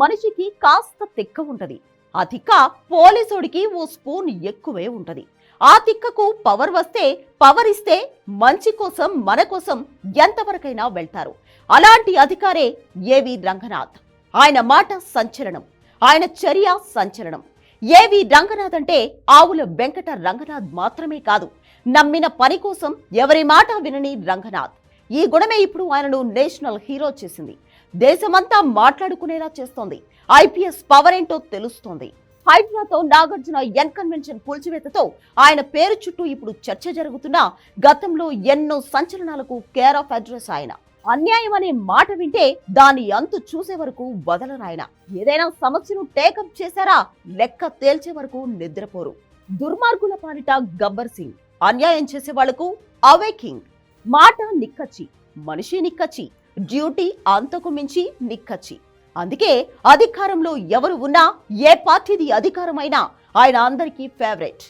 మనిషికి కాస్త తిక్క ఉంటది. ఆ తిక్క పోలీసుడికి ఓ స్పూన్ ఎక్కువే ఉంటది. ఆ తిక్కకు పవర్ వస్తే పవర్ ఇస్తే మంచి కోసం మన కోసం ఎంతవరకైనా వెళ్తారు. అలాంటి అధికారే ఏవి రంగనాథ్. ఆయన మాట సంచలనం. ఆయన చర్య సంచలనం. ఏవి రంగనాథ్ అంటే ఆవుల వెంకట రంగనాథ్ మాత్రమే కాదు. నమ్మిన పని కోసం ఎవరి మాట వినని రంగనాథ్. ఈ గుణమే ఇప్పుడు ఆయనను నేషనల్ హీరో చేసింది. దేశమంతా మాట్లాడుకునేలా చేస్తోంది. ఐపీఎస్ పవర్ ఏంటో తెలుస్తోంది. హైదరాబాద్తో నాగార్జున ఎన్ కన్వెన్షన్ కూల్చివేతతో ఆయన పేరు చుట్టూ ఇప్పుడు చర్చ జరుగుతున్నా గతంలో ఎన్నో సంచలనాలకు కేర్ ఆఫ్ అడ్రస్ ఆయన. అన్యాయం అనే మాట వింటే దాని అంతు చూసే వరకు వదలరాయన ఏదైనా సమస్యను టేకప్ చేశారా? లెక్క తేల్చే వరకు నిద్రపోరు. దుర్మార్గుల పాలిట గబ్బర్ సింగ్. అన్యాయం చేసే వాళ్ళకు అవే కింగ్. మాట నిక్కచ్చి మనిషి నిక్కచ్చి డ్యూటీ అంతకు మించి నిక్కచ్చి. అందుకే అధికారంలో ఎవరు ఉన్నా ఏ పార్టీది అధికారమైనా ఆయన అందరికీ ఫేవరెట్.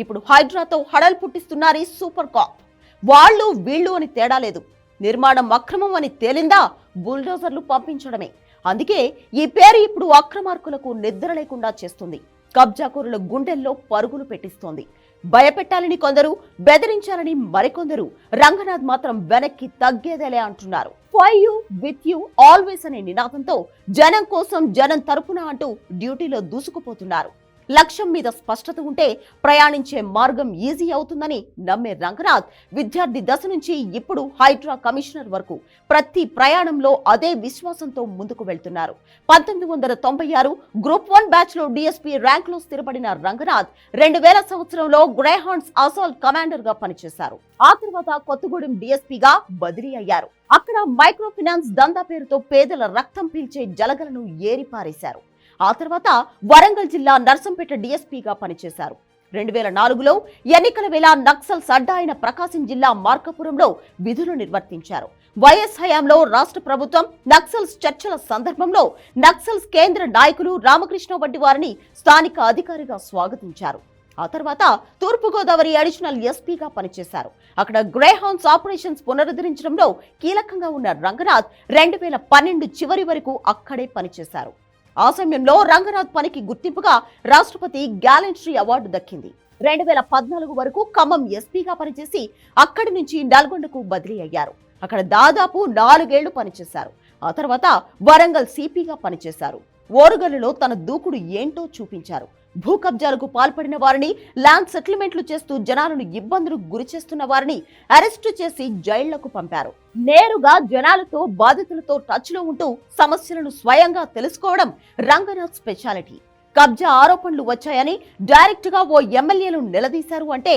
ఇప్పుడు హైడ్రాతో హడల్ పుట్టిస్తున్నారు సూపర్ కాప్. వాళ్ళు వీళ్ళు అని తేడా లేదు. నిర్మాణం అక్రమం అని తేలిందా? బుల్డోజర్లు పంపించడమే. అందుకే ఈ పేరు ఇప్పుడు అక్రమార్కులకు నిద్ర లేకుండా చేస్తుంది. కబ్జాకోరుల గుండెల్లో పరుగులు పెట్టిస్తోంది. భయపెట్టాలని కొందరు బెదిరించాలని మరికొందరు. రంగనాథ్ మాత్రం వెనక్కి తగ్గేదేలే అంటున్నారు. For you with you always అనే నినాదంతో జనం కోసం జనం తరపున అంటూ డ్యూటీలో దూసుకుపోతున్నారు. లక్ష్యం మీద స్పష్టత ఉంటే ప్రయాణించే మార్గం ఈజీ అవుతుందని నమ్మే రంగనాథ్ విద్యార్థి దశ నుంచి ఇప్పుడు హైడ్రా కమిషనర్ వరకు ప్రతి ప్రయాణంలో అదే విశ్వాసంతో ముందుకు వెళ్తున్నారు. పంతొమ్మిది వందల తొంభై ఆరు గ్రూప్ వన్ బ్యాచ్లో డిఎస్పీ ర్యాంక్లో స్థిరపడిన రంగనాథ్ రెండు వేల సంవత్సరంలో గ్రేహాండ్స్ అసాల్ట్ కమాండర్గా పనిచేశారు. ఆ తర్వాత కొత్తగూడెం డిఎస్పీగా బదిలీ అయ్యారు. అక్కడ మైక్రో ఫినాన్స్ దందా పేరుతో పేదల రక్తం పీల్చే జలగలను ఏరిపారేశారు. ఆ తర్వాత వరంగల్ జిల్లా నర్సంపేట డీఎస్పీగా పనిచేశారు. రెండు వేల నాలుగులో ఎన్నికల వేళ నక్సల్స్ అడ్డా అయిన ప్రకాశం జిల్లా మార్కాపురంలో విధులు నిర్వర్తించారు. వైఎస్ హయాంలో రాష్ట్ర ప్రభుత్వం నక్సల్స్ చర్చల సందర్భంలో నక్సల్స్ కేంద్ర నాయకులు రామకృష్ణ వంటి వారిని స్థానిక అధికారిగా స్వాగతించారు. ఆ తర్వాత తూర్పుగోదావరి అడిషనల్ ఎస్పీగా పనిచేశారు. అక్కడ గ్రేహౌన్స్ ఆపరేషన్స్ పునరుద్ధరించడంలో కీలకంగా ఉన్న రంగనాథ్ రెండు వేల పన్నెండు చివరి వరకు అక్కడే పనిచేశారు. ఆ సమయంలో రంగనాథ్ పనికి గుర్తింపుగా రాష్ట్రపతి గ్యాలెంట్రీ అవార్డు దక్కింది. రెండు వేల పద్నాలుగు వరకు ఖమ్మం ఎస్పీగా పనిచేసి అక్కడి నుంచి నల్గొండకు బదిలీ అయ్యారు. అక్కడ దాదాపు నాలుగేళ్ళు పనిచేశారు. ఆ తర్వాత వరంగల్ సిపిగా పనిచేశారు. ఓరుగల్లులో తన దూకుడు ఏంటో చూపించారు. భూ కబ్జాలకు పాల్పడిన వారిని ల్యాండ్ సెటిల్మెంట్లు చేస్తూ జనాలను ఇబ్బందులకు గురి చేస్తున్న వారిని అరెస్టు చేసి జైళ్ళకు పంపారు. నేరుగా జనాలతో బాధితులతో టచ్లో ఉంటూ సమస్యలను స్వయంగా తెలుసుకోవడం రంగనాథ్ స్పెషాలిటీ. కబ్జా ఆరోపణలు వచ్చాయని డైరెక్ట్గా ఓ ఎమ్మెల్యేలు నిలదీశారు అంటే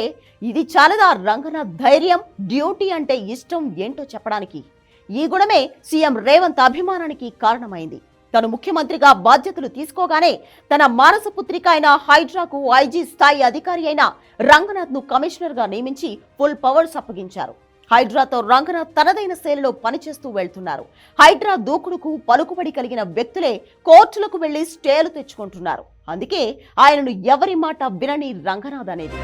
ఇది చాలదా రంగనాథ్ ధైర్యం డ్యూటీ అంటే ఇష్టం ఏంటో చెప్పడానికి? ఈ గుణమే సీఎం రేవంత్ అభిమానానికి కారణమైంది. తను ముఖ్యమంత్రిగా బాధ్యతలు తీసుకోగానే తన మానస పుత్రిక అయిన హైడ్రాకు ఐజీ స్థాయి అధికారి అయిన రంగనాథ్ను కమిషనర్గా నియమించి ఫుల్ పవర్స్ అప్పగించారు. హైడ్రాతో రంగనాథ్ తనదైన శైలిలో పనిచేస్తూ వెళ్తున్నారు. హైడ్రా దూకుడుకు పలుకుబడి కలిగిన వ్యక్తులే కోర్టులకు వెళ్ళి స్టేలు తెచ్చుకుంటున్నారు. అందుకే ఆయనను ఎవరి మాట వినని రంగనాథ్ అనేది.